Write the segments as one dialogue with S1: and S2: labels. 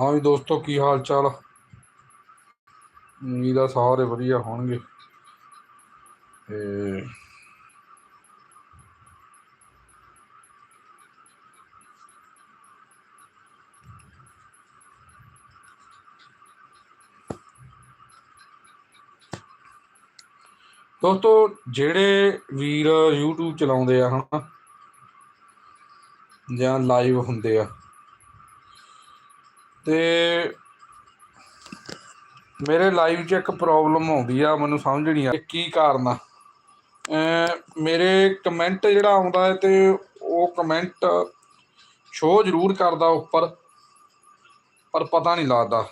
S1: ਹਾਂ ਵੀ ਦੋਸਤੋ, ਕੀ ਹਾਲ ਚਾਲ? ਉਮੀਦ ਆ ਸਾਰੇ ਵਧੀਆ ਹੋਣਗੇ। ਤੇ ਦੋਸਤੋ, ਜਿਹੜੇ ਵੀਰ YouTube ਚਲਾਉਂਦੇ ਆ, ਹਨਾ, ਜਾਂ ਲਾਈਵ ਹੁੰਦੇ ਆ ਤੇ ਮੇਰੇ ਲਾਈਵ 'ਚ ਇੱਕ ਪ੍ਰੋਬਲਮ ਆਉਂਦੀ ਆ, ਮੈਨੂੰ ਸਮਝ ਨਹੀਂ ਆ ਕੀ ਕਾਰਨ ਆ। ਮੇਰੇ ਕਮੈਂਟ ਜਿਹੜਾ ਆਉਂਦਾ ਹੈ ਤੇ ਉਹ ਕਮੈਂਟ ਸ਼ੋ ਜ਼ਰੂਰ ਕਰਦਾ ਉੱਪਰ, ਪਰ ਪਤਾ ਨਹੀਂ ਲੱਗਦਾ।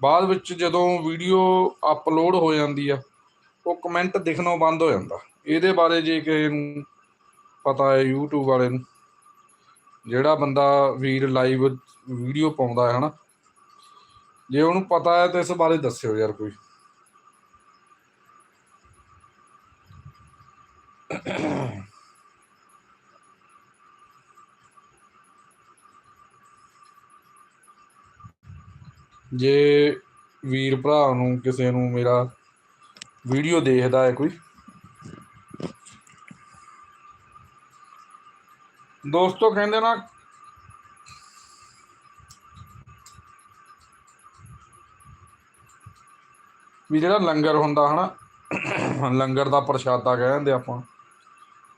S1: ਬਾਅਦ ਵਿੱਚ ਜਦੋਂ ਵੀਡੀਓ ਅਪਲੋਡ ਹੋ ਜਾਂਦੀ ਆ, ਉਹ ਕਮੈਂਟ ਦਿਖਣੋਂ ਬੰਦ ਹੋ ਜਾਂਦਾ। ਇਹਦੇ ਬਾਰੇ ਜੇ ਕਿਸੇ ਨੂੰ ਪਤਾ ਹੈ, YouTube ਵਾਲੇ ਨੂੰ। ਜਿਹੜਾ ਬੰਦਾ ਵੀਰ ਲਾਈਵ ਵੀਡੀਓ ਪਾਉਂਦਾ ਹੈ, ਹਨਾ? ਜੇ ਉਹਨੂੰ ਪਤਾ ਹੈ ਤਾਂ ਇਸ ਬਾਰੇ ਦੱਸਿਓ ਯਾਰ ਕੋਈ। ਜੇ ਵੀਰ ਭਰਾ ਨੂੰ ਕਿਸੇ ਨੂੰ ਮੇਰਾ ਵੀਡੀਓ ਦੇਖਦਾ ਹੈ ਕੋਈ ਦੋਸਤੋ ਕਹਿੰਦੇ ਨਾ, ਵੀ ਜਿਹੜਾ ਲੰਗਰ ਹੁੰਦਾ ਹਨਾ, ਲੰਗਰ ਦਾ ਪ੍ਰਸ਼ਾਦਾ ਕਹਿੰਦੇ ਆਪਾਂ।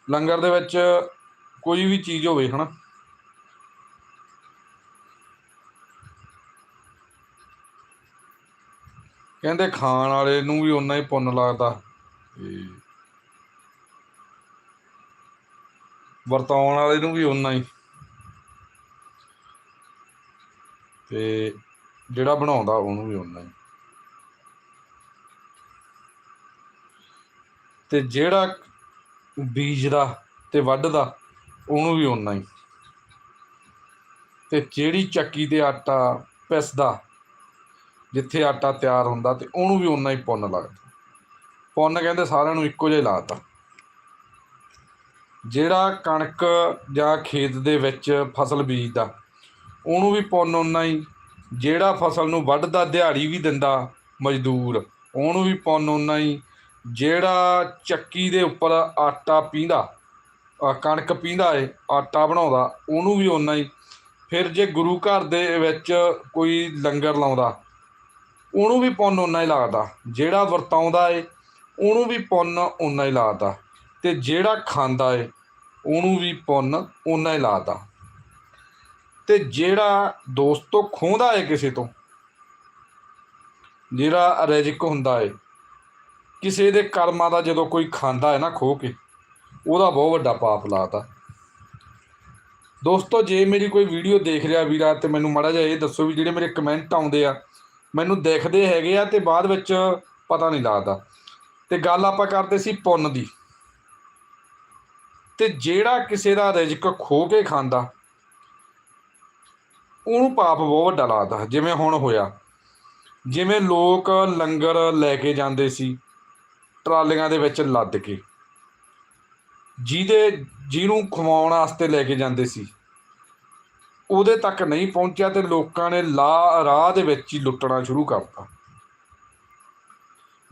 S1: ਲੰਗਰ ਦੇ ਵਿੱਚ ਕੋਈ ਵੀ ਚੀਜ਼ ਹੋਵੇ ਹਨਾ, ਕਹਿੰਦੇ ਖਾਣ ਵਾਲੇ ਨੂੰ ਵੀ ਉਨਾ ਹੀ ਪੁੰਨ ਲੱਗਦਾ। ਤੇ ਵਰਤਾਉਣ ਵਾਲੇ ਨੂੰ ਵੀ ਉਨਾ ਹੀ। ਤੇ ਜਿਹੜਾ ਬਣਾਉਂਦਾ ਉਹਨੂੰ ਵੀ ਉਨਾ ਹੀ। ਤੇ ਜਿਹੜਾ ਬੀਜਦਾ ਤੇ ਵੱਢਦਾ ਉਹਨੂੰ ਵੀ ਉਨਾ ਹੀ। ਤੇ ਜਿਹੜੀ ਚੱਕੀ ਤੇ ਆਟਾ ਪਿਸਦਾ, ਜਿੱਥੇ ਆਟਾ ਤਿਆਰ ਹੁੰਦਾ ਤੇ ਉਹਨੂੰ ਵੀ ਉਨਾ ਹੀ ਪੁੰਨ ਲੱਗਦਾ। ਪੁੰਨ ਕਹਿੰਦੇ ਸਾਰਿਆਂ ਨੂੰ ਇੱਕੋ ਜਿਹਾ ਹੀ ਲਾਤਾ ਜਿਹੜਾ ਕਣਕ ਜਾਂ ਖੇਤ ਦੇ ਵਿੱਚ ਫਸਲ ਬੀਜਦਾ, ਉਹਨੂੰ ਵੀ ਪੁੰਨ ਉਨਾ ਹੀ। ਜਿਹੜਾ ਫਸਲ ਨੂੰ ਵੱਢਦਾ, ਦਿਹਾੜੀ ਵੀ ਦਿੰਦਾ ਮਜ਼ਦੂਰ, ਉਹਨੂੰ ਵੀ ਪੁੰਨ ਉਨਾ ਹੀ। ਜਿਹੜਾ ਚੱਕੀ ਦੇ ਉੱਪਰ ਆਟਾ ਪੀਂਦਾ ਕਣਕ ਪੀਂਦਾ ਏ, ਆਟਾ ਬਣਾਉਂਦਾ, ਉਹਨੂੰ ਵੀ ਉਨਾ ਹੀ। ਫਿਰ ਜੇ ਗੁਰੂ ਘਰ ਦੇ ਵਿੱਚ ਕੋਈ ਲੰਗਰ ਲਾਉਂਦਾ, ਉਹਨੂੰ ਵੀ ਪੁੰਨ ਉਨਾ ਹੀ ਲੱਗਦਾ। ਜਿਹੜਾ ਵਰਤਾਉਂਦਾ ਏ, ਉਹਨੂੰ ਵੀ ਪੁੰਨ ਉਨਾ ਹੀ ਲੱਗਦਾ। ਤੇ ਜਿਹੜਾ ਖਾਂਦਾ ਏ, ਉਹਨੂੰ ਵੀ ਪੁੰਨ ਉਨਾ ਹੀ ਲੱਗਦਾ ਤੇ ਜਿਹੜਾ ਦੋਸਤੋ ਖੋਹਦਾ ਏ ਕਿਸੇ ਤੋਂ, ਜਿਹੜਾ ਰੈਜਿਕ ਹੁੰਦਾ ਏ, ਕਿਸੇ ਦੇ ਕਰਮਾਂ ਦਾ ਜਦੋਂ ਕੋਈ ਖਾਂਦਾ ਹੈ ਨਾ ਖੋ ਕੇ, ਉਹਦਾ ਬਹੁਤ ਵੱਡਾ ਪਾਪ ਲਾਤਾ ਦੋਸਤੋ, ਜੇ ਮੇਰੀ ਕੋਈ ਵੀਡੀਓ ਦੇਖ ਰਿਹਾ ਵੀਰਾ, ਤੇ ਮੈਨੂੰ ਮਾੜਾ ਜਿਹਾ ਇਹ ਦੱਸੋ ਵੀ ਜਿਹੜੇ ਮੇਰੇ ਕਮੈਂਟ ਆਉਂਦੇ ਆ, ਮੈਨੂੰ ਦੇਖਦੇ ਹੈਗੇ ਆ ਤੇ ਬਾਅਦ ਵਿੱਚ ਪਤਾ ਨਹੀਂ ਲੱਗਦਾ। ਤੇ ਗੱਲ ਆਪਾਂ ਕਰਦੇ ਸੀ ਪੁੰਨ ਦੀ। ਤੇ ਜਿਹੜਾ ਕਿਸੇ ਦਾ ਰਿਜ਼ਕ ਖੋ ਕੇ ਖਾਂਦਾ, ਉਹਨੂੰ ਪਾਪ ਬਹੁਤ ਵੱਡਾ ਲੱਗਦਾ। ਜਿਵੇਂ ਹੁਣ ਹੋਇਆ। ਜਿਵੇਂ ਲੋਕ ਲੰਗਰ ਲੈ ਕੇ ਜਾਂਦੇ ਸੀ, ਟਰਾਲੀਆਂ ਦੇ ਵਿੱਚ ਲੱਦ ਕੇ। ਜਿਹਦੇ, ਜਿਹਨੂੰ ਖਵਾਉਣ ਵਾਸਤੇ ਲੈ ਕੇ ਜਾਂਦੇ ਸੀ। ਉਹਦੇ ਤੱਕ ਨਹੀਂ ਪਹੁੰਚਿਆ ਤੇ ਲੋਕਾਂ ਨੇ ਲਾ, ਰਾਹ ਦੇ ਵਿੱਚ ਹੀ ਲੁੱਟਣਾ ਸ਼ੁਰੂ ਕਰਤਾ।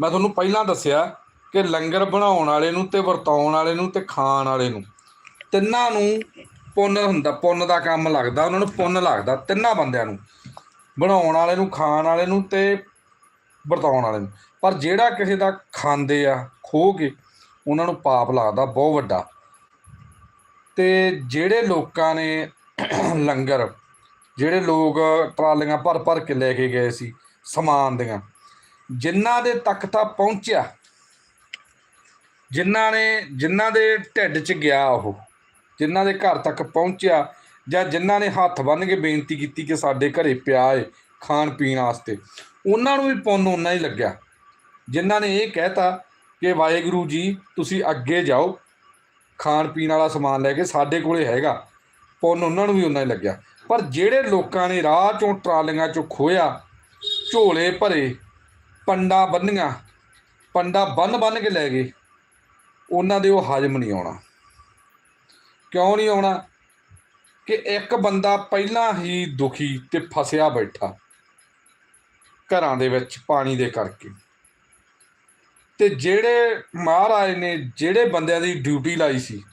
S1: ਮੈਂ ਤੁਹਾਨੂੰ ਪਹਿਲਾਂ ਦੱਸਿਆ ਕਿ ਲੰਗਰ ਬਣਾਉਣ ਵਾਲੇ ਨੂੰ ਤੇ ਵਰਤਾਉਣ ਵਾਲੇ ਨੂੰ ਤੇ ਖਾਣ ਵਾਲੇ ਨੂੰ, ਤਿੰਨਾਂ ਨੂੰ ਪੁੰਨ ਹੁੰਦਾ, ਪੁੰਨ ਦਾ ਕੰਮ ਲੱਗਦਾ, ਉਹਨਾਂ ਨੂੰ ਪੁੰਨ ਲੱਗਦਾ, ਤਿੰਨਾਂ ਬੰਦਿਆਂ ਨੂੰ। ਬਣਾਉਣ ਵਾਲੇ ਨੂੰ, ਖਾਣ ਵਾਲੇ ਨੂੰ ਤੇ ਵਰਤਾਉਣ ਵਾਲੇ ਨੂੰ। ਪਰ ਜਿਹੜਾ ਕਿਸੇ ਦਾ ਖਾਂਦੇ ਆ ਖੋ ਕੇ, ਉਹਨਾਂ ਨੂੰ ਪਾਪ ਲੱਗਦਾ, ਬਹੁਤ ਵੱਡਾ। ਤੇ ਜਿਹੜੇ ਲੋਕਾਂ ਨੇ ਲੰਗਰ, ਜਿਹੜੇ ਲੋਕ ਟਰਾਲੀਆਂ ਭਰ ਭਰ ਕੇ ਲੈ ਕੇ ਗਏ ਸੀ, ਸਮਾਨ ਦੀਆਂ, ਜਿਨ੍ਹਾਂ ਦੇ ਤੱਕ ਤਾਂ ਪਹੁੰਚਿਆ ਜਿਨ੍ਹਾਂ ਨੇ, ਜਿਨ੍ਹਾਂ ਦੇ ਢਿੱਡ 'ਚ ਗਿਆ ਉਹ, ਜਿਨ੍ਹਾਂ ਦੇ ਘਰ ਤੱਕ ਪਹੁੰਚਿਆ ਜਾਂ ਜਿਨ੍ਹਾਂ ਨੇ ਹੱਥ ਬੰਨ੍ਹ ਕੇ ਬੇਨਤੀ ਕੀਤੀ ਕਿ ਸਾਡੇ ਘਰੇ ਪਿਆ ਏ ਖਾਣ ਪੀਣ ਵਾਸਤੇ, ਉਹਨਾਂ ਨੂੰ ਵੀ ਪੁੰਨ ਉਹਨਾਂ ਹੀ ਲੱਗਿਆ। ਜਿਨ੍ਹਾਂ ਨੇ ਇਹ ਕਹਿਤਾ ਕਿ ਵਾਹਿਗੁਰੂ ਜੀ, ਤੁਸੀਂ ਅੱਗੇ ਜਾਓ, ਖਾਣ ਪੀਣ ਵਾਲਾ ਸਮਾਨ ਲੈ ਕੇ ਸਾਡੇ ਕੋਲੇ ਹੈਗਾ, ਪੁੰਨ ਉਹਨਾਂ ਨੂੰ ਵੀ ਉਹਨਾਂ ਹੀ ਲੱਗਿਆ। ਪਰ ਜਿਹੜੇ ਲੋਕਾਂ ਨੇ ਰਾਹ ਚੋਂ ਟਰਾਲੀਆਂ ਚੋਂ ਖੋਇਆ ਝੋਲੇ ਭਰੇ, ਪੰਡਾ ਬੰਨੀਆਂ, ਪੰਡਾ ਬੰਨ ਬੰਨ ਕੇ ਲੈ ਗਏ ਉਹਨਾਂ ਦੇ ਉਹ ਹਜਮ ਨਹੀਂ ਆਉਣਾ। ਕਿਉਂ ਨਹੀਂ ਆਉਣਾ? ਕਿ ਇੱਕ ਬੰਦਾ ਪਹਿਲਾਂ ਹੀ ਦੁਖੀ ਤੇ ਫਸਿਆ ਬੈਠਾ ਘਰਾਂ ਦੇ ਵਿੱਚ ਪਾਣੀ ਦੇ ਕਰਕੇ। ਤੇ ਜਿਹੜੇ ਮਹਾਰਾਜ ਨੇ ਜਿਹੜੇ ਬੰਦਿਆਂ ਦੀ ਡਿਊਟੀ ਲਾਈ ਸੀ,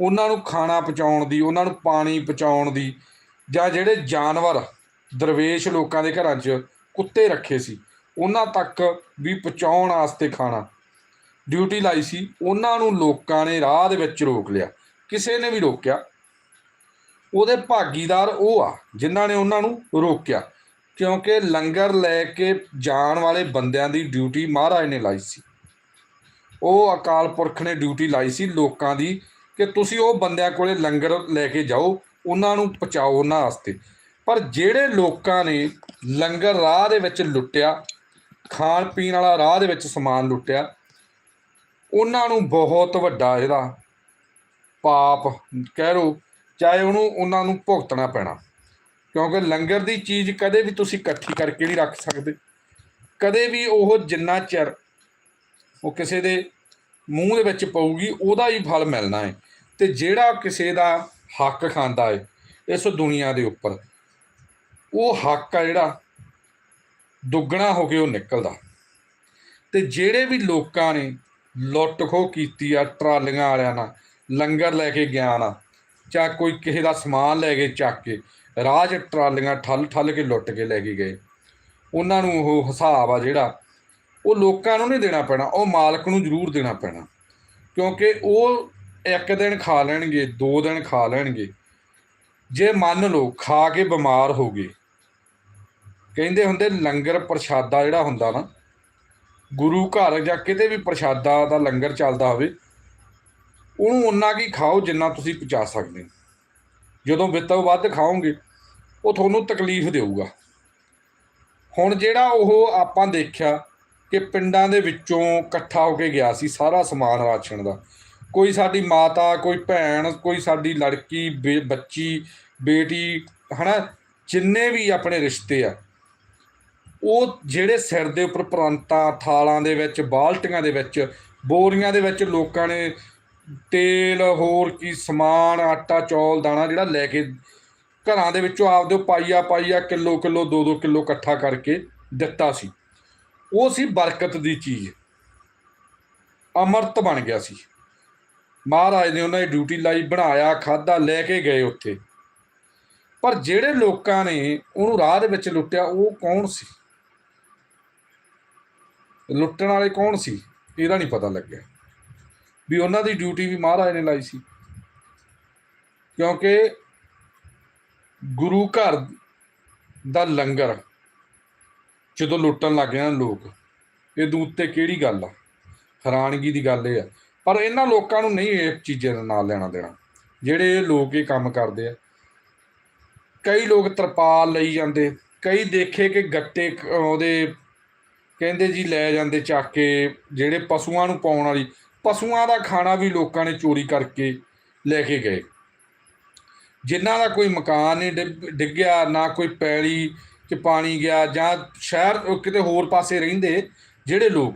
S1: ਉਹਨਾਂ ਨੂੰ ਖਾਣਾ ਪਹੁੰਚਾਉਣ ਦੀ, ਉਹਨਾਂ ਨੂੰ ਪਾਣੀ ਪਹੁੰਚਾਉਣ ਦੀ ਜਾਂ ਜਿਹੜੇ ਜਾਨਵਰ, ਦਰਵੇਸ਼ ਲੋਕਾਂ ਦੇ ਘਰਾਂ 'ਚ ਕੁੱਤੇ ਰੱਖੇ ਸੀ, ਉਹਨਾਂ ਤੱਕ ਵੀ ਪਹੁੰਚਾਉਣ ਵਾਸਤੇ ਖਾਣਾ। ਡਿਊਟੀ ਲਾਈ ਸੀ, ਉਹਨਾਂ ਨੂੰ ਲੋਕਾਂ ਨੇ ਰਾਹ ਦੇ ਵਿੱਚ ਰੋਕ ਲਿਆ। ਕਿਸੇ ਨੇ ਵੀ ਰੋਕਿਆ। ਉਹਦੇ ਭਾਗੀਦਾਰ ਉਹ ਆ, ਜਿਨ੍ਹਾਂ ਨੇ ਉਹਨਾਂ ਨੂੰ ਰੋਕਿਆ, ਕਿਉਂਕਿ ਲੰਗਰ ਲੈ ਕੇ ਜਾਣ ਵਾਲੇ ਬੰਦਿਆਂ ਦੀ ਡਿਊਟੀ ਮਹਾਰਾਜ ਨੇ ਲਾਈ ਸੀ। ਉਹ ਅਕਾਲ ਪੁਰਖ ਨੇ ਡਿਊਟੀ ਲਾਈ ਸੀ ਲੋਕਾਂ ਦੀ, ਕਿ ਤੁਸੀਂ ਉਹ ਬੰਦਿਆਂ ਕੋਲੇ ਲੰਗਰ ਲੈ ਕੇ ਜਾਓ, ਉਹਨਾਂ ਨੂੰ ਪਹੁੰਚਾਓ ਉਹਨਾਂ ਵਾਸਤੇ। ਪਰ ਜਿਹੜੇ ਲੋਕਾਂ ਨੇ ਲੰਗਰ ਰਾਹ ਦੇ ਵਿੱਚ ਲੁੱਟਿਆ ਖਾਣ ਪੀਣ ਵਾਲਾ ਰਾਹ ਦੇ ਵਿੱਚ ਸਮਾਨ ਲੁੱਟਿਆ ਉਹਨਾਂ ਨੂੰ ਬਹੁਤ ਵੱਡਾ ਇਹਦਾ ਪਾਪ ਕਹਿ ਲਓ, ਚਾਹੇ ਉਹਨੂੰ ਉਹਨਾਂ ਨੂੰ ਭੁਗਤਣਾ ਪੈਣਾ। ਕਿਉਂਕਿ ਲੰਗਰ ਦੀ ਚੀਜ਼ ਕਦੇ ਵੀ ਤੁਸੀਂ ਇਕੱਠੀ ਕਰਕੇ ਨਹੀਂ ਰੱਖ ਸਕਦੇ। ਕਦੇ ਵੀ ਉਹ ਜਿੰਨਾ ਚਿਰ ਉਹ ਕਿਸੇ ਦੇ ਮੂੰਹ ਦੇ ਵਿੱਚ ਪਊਗੀ, ਉਹਦਾ ਹੀ ਫਲ ਮਿਲਣਾ ਹੈ ਤੇ ਜਿਹੜਾ ਕਿਸੇ ਦਾ ਹੱਕ ਖਾਂਦਾ ਹੈ ਇਸ ਦੁਨੀਆ ਦੇ ਉੱਪਰ, ਉਹ ਹੱਕ ਆ ਜਿਹੜਾ ਦੁੱਗਣਾ ਹੋ ਕੇ ਉਹ ਨਿਕਲਦਾ। ਤੇ ਜਿਹੜੇ ਵੀ ਲੋਕਾਂ ਨੇ ਲੁੱਟ ਖੋਹ ਕੀਤੀ ਆ ਟਰਾਲੀਆਂ ਵਾਲਿਆਂ ਨਾਲ, ਲੰਗਰ ਲੈ ਕੇ ਗਿਆ ਨਾ ਜਾਂ ਕੋਈ ਕਿਸੇ ਦਾ ਸਮਾਨ ਲੈ ਕੇ ਚੱਕ ਕੇ, ਰਾਹ 'ਚ ਟਰਾਲੀਆਂ ਠੱਲ ਠੱਲ ਕੇ ਲੁੱਟ ਕੇ ਲੈ ਕੇ ਗਏ। ਉਹਨਾਂ ਨੂੰ ਉਹ ਹਿਸਾਬ ਆ ਜਿਹੜਾ, ਉਹ ਲੋਕਾਂ ਨੂੰ ਨਹੀਂ ਦੇਣਾ ਪੈਣਾ, ਉਹ ਮਾਲਕ ਨੂੰ ਜ਼ਰੂਰ ਦੇਣਾ ਪੈਣਾ। ਕਿਉਂਕਿ ਉਹ ਇੱਕ ਦਿਨ ਖਾ ਲੈਣਗੇ, ਦੋ ਦਿਨ ਖਾ ਲੈਣਗੇ। ਜੇ ਮੰਨ ਲਓ ਖਾ ਕੇ ਬਿਮਾਰ ਹੋ ਗਏ, ਕਹਿੰਦੇ ਹੁੰਦੇ ਲੰਗਰ ਪ੍ਰਸ਼ਾਦਾ ਜਿਹੜਾ ਹੁੰਦਾ ਨਾ ਗੁਰੂ ਘਰ ਜਾਂ ਕਿਤੇ ਵੀ ਪ੍ਰਸ਼ਾਦਾ ਦਾ ਲੰਗਰ ਚੱਲਦਾ ਹੋਵੇ, ਉਹਨੂੰ ਉਨਾ ਕੀ ਖਾਓ ਜਿੰਨਾ ਤੁਸੀਂ ਪਚਾ ਸਕਦੇ ਹੋ। ਜਦੋਂ ਵਿੱਤੋਂ ਵੱਧ ਖਾਓਗੇ, ਉਹ ਤੁਹਾਨੂੰ ਤਕਲੀਫ ਦੇਊਗਾ। ਹੁਣ ਜਿਹੜਾ ਉਹ ਆਪਾਂ ਦੇਖਿਆ ਕਿ ਪਿੰਡਾਂ ਦੇ ਵਿੱਚੋਂ ਇਕੱਠਾ ਹੋ ਕੇ ਗਿਆ ਸੀ ਸਾਰਾ ਸਮਾਨ ਰਾਸ਼ਨ ਦਾ। ਕੋਈ ਸਾਡੀ ਮਾਤਾ, ਕੋਈ ਭੈਣ, ਕੋਈ ਸਾਡੀ ਲੜਕੀ, ਬੇ- ਬੱਚੀ, ਬੇਟੀ, ਹਨਾ, ਜਿੰਨੇ ਵੀ ਆਪਣੇ ਰਿਸ਼ਤੇ ਆ ਉਹ ਜਿਹੜੇ ਸਿਰ ਦੇ ਉੱਪਰ ਪ੍ਰਾਂਤਾਂ, ਥਾਲਾਂ ਦੇ ਵਿੱਚ, ਬਾਲਟੀਆਂ ਦੇ ਵਿੱਚ, ਬੋਰੀਆਂ ਦੇ ਵਿੱਚ ਲੋਕਾਂ ਨੇ ਤੇਲ, ਹੋਰ ਕੀ ਸਮਾਨ, ਆਟਾ, ਚੌਲ, ਦਾਣਾ ਜਿਹੜਾ ਲੈ ਕੇ ਘਰਾਂ ਦੇ ਵਿੱਚੋਂ ਆਪਦੇ ਪਾਈਆ ਪਾਈਆ ਕਿਲੋ ਕਿਲੋ 2-2 ਕਿਲੋ ਇਕੱਠਾ ਕਰਕੇ ਦਿੱਤਾ ਸੀ। ਉਹ ਸੀ ਬਰਕਤ ਦੀ ਚੀਜ਼। ਅਮਰਤ ਬਣ ਗਿਆ ਸੀ। ਮਹਾਰਾਜ ਨੇ ਉਹਨਾਂ ਦੀ ਡਿਊਟੀ ਲਾਈ, ਬਣਾਇਆ ਖਾਦਾ ਲੈ ਕੇ ਗਏ ਉੱਥੇ। ਪਰ ਜਿਹੜੇ ਲੋਕਾਂ ਨੇ ਉਹਨੂੰ ਰਾਹ ਦੇ ਵਿੱਚ ਲੁੱਟਿਆ, ਉਹ ਕੌਣ ਸੀ? ਲੁੱਟਣ ਵਾਲੇ ਕੌਣ ਸੀ? ਇਹਦਾ ਨਹੀਂ ਪਤਾ ਲੱਗਿਆ। ਵੀ ਉਹਨਾਂ ਦੀ ਡਿਊਟੀ ਵੀ ਮਹਾਰਾਜ ਨੇ ਲਾਈ ਸੀ। ਕਿਉਂਕਿ ਗੁਰੂ ਘਰ ਦਾ ਲੰਗਰ, ਜਦੋਂ ਲੁੱਟਣ ਲੱਗ ਜਾਣ ਲੋਕ ਇਹ ਦੂਤ 'ਤੇ ਕਿਹੜੀ ਗੱਲ ਆ? ਹੈਰਾਨਗੀ ਦੀ ਗੱਲ ਇਹ ਆ। ਪਰ ਇਹਨਾਂ ਲੋਕਾਂ ਨੂੰ ਨਹੀਂ ਇਹ ਚੀਜ਼ਾਂ ਦਾ ਨਾਲ ਲੈਣਾ ਦੇਣਾ। ਜਿਹੜੇ ਲੋਕ ਇਹ ਕੰਮ ਕਰਦੇ ਆ। ਕਈ ਲੋਕ ਤਰਪਾਲ ਲਈ ਜਾਂਦੇ। ਕਈ ਦੇਖੇ ਕਿ ਗੱਟੇ ਉਹਦੇ ਕਹਿੰਦੇ ਜੀ ਲੈ ਜਾਂਦੇ ਚੱਕ ਕੇ ਜਿਹੜੇ ਪਸ਼ੂਆਂ ਨੂੰ ਪਾਉਣ ਵਾਲੀ। ਪਸ਼ੂਆਂ ਦਾ ਖਾਣਾ ਵੀ ਲੋਕਾਂ ਨੇ ਚੋਰੀ ਕਰਕੇ ਲੈ ਕੇ ਗਏ। ਜਿਨ੍ਹਾਂ ਦਾ ਕੋਈ ਮਕਾਨ ਨਹੀਂ ਡਿੱਗ- ਡਿੱਗਿਆ, ਨਾ ਕੋਈ ਪੈਲੀ 'ਚ ਪਾਣੀ ਗਿਆ ਜਾਂ ਸ਼ਹਿਰ ਕਿਤੇ ਹੋਰ ਪਾਸੇ ਰਹਿੰਦੇ ਜਿਹੜੇ ਲੋਕ,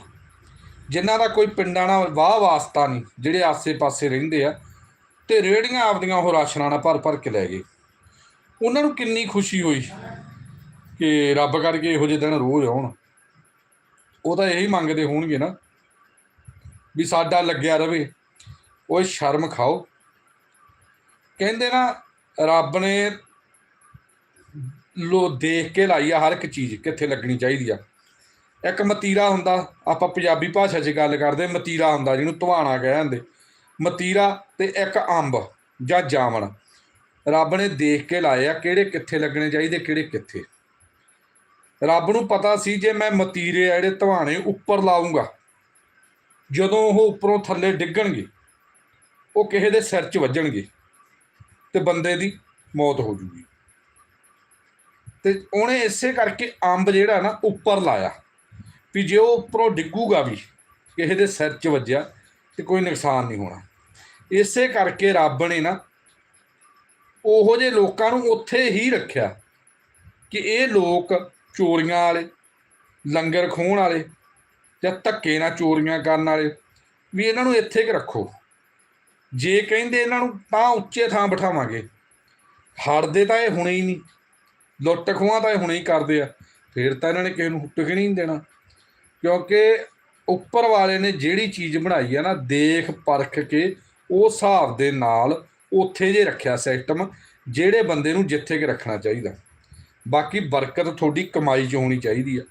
S1: ਜਿਨ੍ਹਾਂ ਦਾ ਕੋਈ ਪਿੰਡਾਂ ਨਾਲ ਵਾਹ ਵਾਸਤਾ ਨਹੀਂ, ਜਿਹੜੇ ਆਸੇ-ਪਾਸੇ ਰਹਿੰਦੇ ਆ, ਤੇ ਰੇੜੀਆਂ ਆਪਦੀਆਂ ਉਹ ਰਾਸ਼ਨਾਂ ਨਾਲ ਭਰ ਭਰ ਕੇ ਲੈ ਗਏ। ਉਹਨਾਂ ਨੂੰ ਕਿੰਨੀ ਖੁਸ਼ੀ ਹੋਈ ਕਿ ਰੱਬ ਕਰਕੇ ਇਹੋ ਜਿਹੇ ਦਿਨ ਰੋਜ਼ ਆਉਣ। ਉਹ ਤਾਂ ਇਹੀ ਮੰਗਦੇ ਹੋਣਗੇ ਨਾ ਵੀ ਸਾਡਾ ਲੱਗਿਆ ਰਵੇ। ਓਏ ਸ਼ਰਮ ਖਾਓ। ਕਹਿੰਦੇ ਨਾ, ਰੱਬ ਨੇ ਲੋ ਦੇਖ ਕੇ ਲਾਈ ਆ ਹਰ ਇੱਕ ਚੀਜ਼ ਕਿੱਥੇ ਲੱਗਣੀ ਚਾਹੀਦੀ ਆ। ਇੱਕ ਮਤੀਰਾ ਹੁੰਦਾ, ਆਪਾਂ ਪੰਜਾਬੀ ਭਾਸ਼ਾ 'ਚ ਗੱਲ ਕਰਦੇ, ਮਤੀਰਾ ਹੁੰਦਾ ਜਿਹਨੂੰ ਧਵਾਣਾ ਕਹਿੰਦੇ ਮਤੀਰਾ ਤੇ ਇੱਕ ਅੰਬ ਜਾਂ ਜਾਮਣ। ਰੱਬ ਨੇ ਦੇਖ ਕੇ ਲਾਏ ਆ ਕਿਹੜੇ ਕਿੱਥੇ ਲੱਗਣੇ ਚਾਹੀਦੇ, ਕਿਹੜੇ ਕਿੱਥੇ। ਰੱਬ ਨੂੰ ਪਤਾ ਸੀ ਜੇ ਮੈਂ ਮਤੀਰੇ ਆ ਜਿਹੜੇ ਧਵਾਣੇ ਉੱਪਰ ਲਾਉਂਗਾ ਜਦੋਂ ਉਹ ਉੱਪਰੋਂ ਥੱਲੇ ਡਿੱਗਣਗੇ, ਉਹ ਕਿਸੇ ਦੇ ਸਿਰ 'ਚ ਵੱਜਣਗੇ ਤੇ ਬੰਦੇ ਦੀ ਮੌਤ ਹੋ ਜੂਗੀ। ਤੇ ਉਹਨੇ ਇਸੇ ਕਰਕੇ ਅੰਬ ਜਿਹੜਾ ਨਾ ਉੱਪਰ ਲਾਇਆ ਵੀ ਜੇ ਉਹ ਉੱਪਰੋਂ ਡਿੱਗੂਗਾ ਵੀ, ਕਿਸੇ ਦੇ ਸਿਰ 'ਚ ਵੱਜਿਆ ਤੇ ਕੋਈ ਨੁਕਸਾਨ ਨਹੀਂ ਹੋਣਾ। ਇਸੇ ਕਰਕੇ ਰੱਬ ਨੇ ਨਾ ਉਹੋ ਜਿਹੇ ਲੋਕਾਂ ਨੂੰ ਉੱਥੇ ਹੀ ਰੱਖਿਆ ਕਿ ਇਹ ਲੋਕ ਚੋਰੀਆਂ ਵਾਲੇ, ਲੰਗਰ ਖੋਹਣ ਵਾਲੇ ਜਾਂ ਧੱਕੇ ਨਾਲ ਚੋਰੀਆਂ ਕਰਨ ਵਾਲੇ ਵੀ ਇਹਨਾਂ ਨੂੰ ਇੱਥੇ ਕਿ ਰੱਖੋ। ਜੇ ਕਹਿੰਦੇ ਇਹਨਾਂ ਨੂੰ ਤਾਂ ਉੱਚੇ ਥਾਂ ਬਿਠਾਵਾਂਗੇ। ਹੜਦੇ ਤਾਂ ਇਹ ਹੁਣੇ ਹੀ ਨਹੀਂ। ਲੁੱਟ ਖੋਹਾਂ ਤਾਂ ਇਹ ਹੁਣੇ ਹੀ ਕਰਦੇ ਆ। ਫਿਰ ਤਾਂ ਇਹਨਾਂ ਨੇ ਕਿਸੇ ਨੂੰ ਟਿਕਣ ਹੀ ਨਹੀਂ ਦੇਣਾ। ਕਿਉਂਕਿ ਉੱਪਰ ਵਾਲੇ ਨੇ ਜਿਹੜੀ ਚੀਜ਼ ਬਣਾਈ ਆ ਨਾ, ਦੇਖ, ਪਰਖ ਕੇ ਉਹ ਹਿਸਾਬ ਦੇ ਨਾਲ ਉੱਥੇ ਜੇ ਰੱਖਿਆ ਸਿਸਟਮ ਜਿਹੜੇ ਬੰਦੇ ਨੂੰ ਜਿੱਥੇ ਕਿ ਰੱਖਣਾ ਚਾਹੀਦਾ। ਬਾਕੀ ਬਰਕਤ ਤੁਹਾਡੀ ਕਮਾਈ 'ਚ ਹੋਣੀ ਚਾਹੀਦੀ ਆ।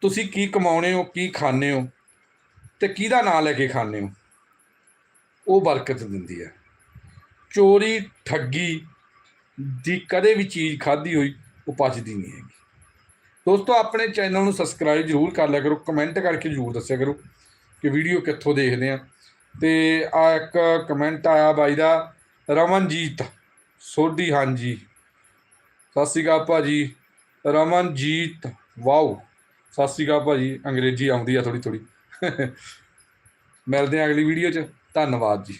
S1: ਤੁਸੀਂ ਕੀ ਕਮਾਉਣੇ ਹੋ, ਕੀ ਖਾਣੇ ਹੋ ਤੇ ਕਿਹਦਾ ਨਾਂ ਲੈ ਕੇ ਖਾਣੇ ਹੋ? ਉਹ ਬਰਕਤ ਦਿੰਦੀ ਹੈ ਚੋਰੀ, ਠੱਗੀ ਦੀ ਕਦੇ ਵੀ ਚੀਜ਼ ਖਾਧੀ ਹੋਈ, ਉਹ ਪਚਦੀ ਨਹੀਂ ਹੈਗੀ। ਦੋਸਤੋ, ਆਪਣੇ ਚੈਨਲ ਨੂੰ ਸਬਸਕ੍ਰਾਈਬ ਜ਼ਰੂਰ ਕਰ ਲਿਆ ਕਰੋ ਕਮੈਂਟ ਕਰਕੇ ਜ਼ਰੂਰ ਦੱਸਿਆ ਕਰੋ ਕਿ ਵੀਡੀਓ ਕਿੱਥੋਂ ਦੇਖਦੇ ਆ। ਤੇ ਆ ਇੱਕ ਕਮੈਂਟ ਆਇਆ ਬਾਈ ਦਾ ਰਮਨਜੀਤ ਸੋਢੀ ਹਾਂਜੀ। ਸਤਿ ਸ਼੍ਰੀ ਅਕਾਲ ਭਾਜੀ। ਰਮਨਜੀਤ, ਵਾਓ। ਸਤਿ ਸ਼੍ਰੀ ਅਕਾਲ ਭਾਜੀ। ਅੰਗਰੇਜ਼ੀ ਆਉਂਦੀ ਆ ਥੋੜੀ ਥੋੜੀ ਮਿਲਦੇ ਆ ਅਗਲੀ ਵੀਡੀਓ 'ਚ। ਧੰਨਵਾਦ ਜੀ।